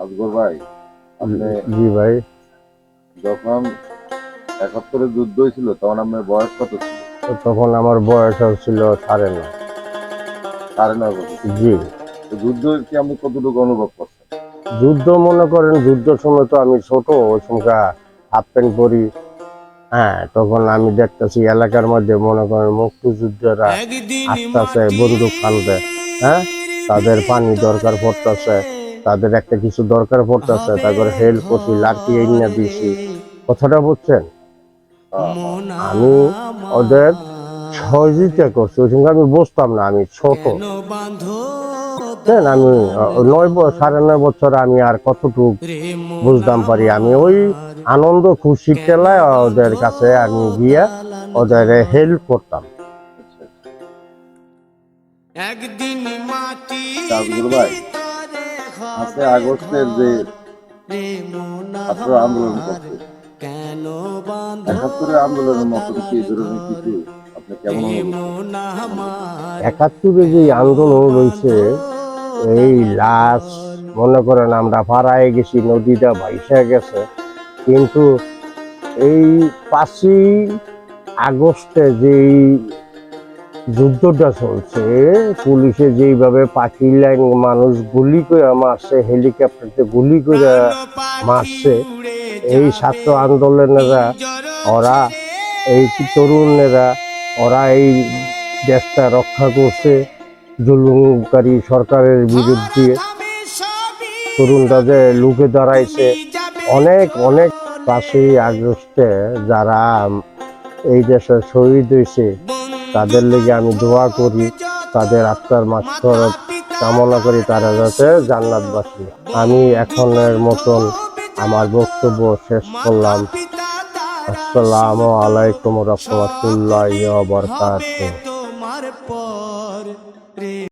আজগর ভাই আপনি জি ভাই। যখন একাত্তরে যুদ্ধ হয়েছিল তখন আপনার বয়স কত ছিল? তখন আমার বয়স ছিল সাড়ে নয়। সাড়ে নয় বছর। জি। যুদ্ধ কি আপনি কতটুকু অনুভব করছেন? যুদ্ধ মনে করেন যুদ্ধ সময় তো আমি ছোট ওই সময় হাফ প্যান্ট পরি। হ্যাঁ তখন আমি দেখতেছি এলাকার মধ্যে মনে করেন মুক্তিযুদ্ধরা আসতেছে বন্দুক কানতে হ্যাঁ তাদের পানি দরকার পড়তেছে। তাদের একটা কিছু দরকার পড়তেছে তারপরে হেল্প করছি লাঠি এনে দিছি। কথাটা বুঝছেন? আমি ওদের সহযোগিতা করছি ওই সঙ্গে আমি বুঝতাম না আমি ছোট। আমি নয় সাড়ে নয় বছর আমি আর কতটুকু বুঝতাম পারি। আমি ওই আনন্দ খুশি খেলায় ওদের কাছে আমি গিয়ে ওদের হেল্প করতাম। একদিন মাটি ভাই আছে আগস্টের যে ছাত্র আন্দোলন করছে, একাত্তরের আন্দোলনের মতো কি ধরনের কিছু একাত্তরে যে আন্দোলন রয়েছে এই লাশ, মনে করেন আমরা পাড়ায় গেছি, নদীটা ভাইসা গেছে, কিন্তু এই পাঁচই আগস্টে যেই যুদ্ধটা চলছে, পুলিশে যেইভাবে পাখি লাইন মানুষ গুলি করে মারছে, হেলিকপ্টারতে গুলি করে মারছে, এই ছাত্র আন্দোলনেরা, ওরা এই তরুণেরা, ওরা এই দেশটা রক্ষা করছে, জুলুমকারী সরকারের বিরুদ্ধে। তরুণরা যে লুকে দাঁড়াইছে, অনেক অনেক পাঁচই আগস্টে যারা এই দেশে শহীদ হয়েছে তাদের লেগে আমি দোয়া করি, তাদের আত্মার মাছরত কামনা করি, তারা যাতে জান্নাতবাসী। আমি এখনের মতন আমার বক্তব্য শেষ করলাম। আসসালামু আলাইকুম রহমতুল্লাহ বরকাত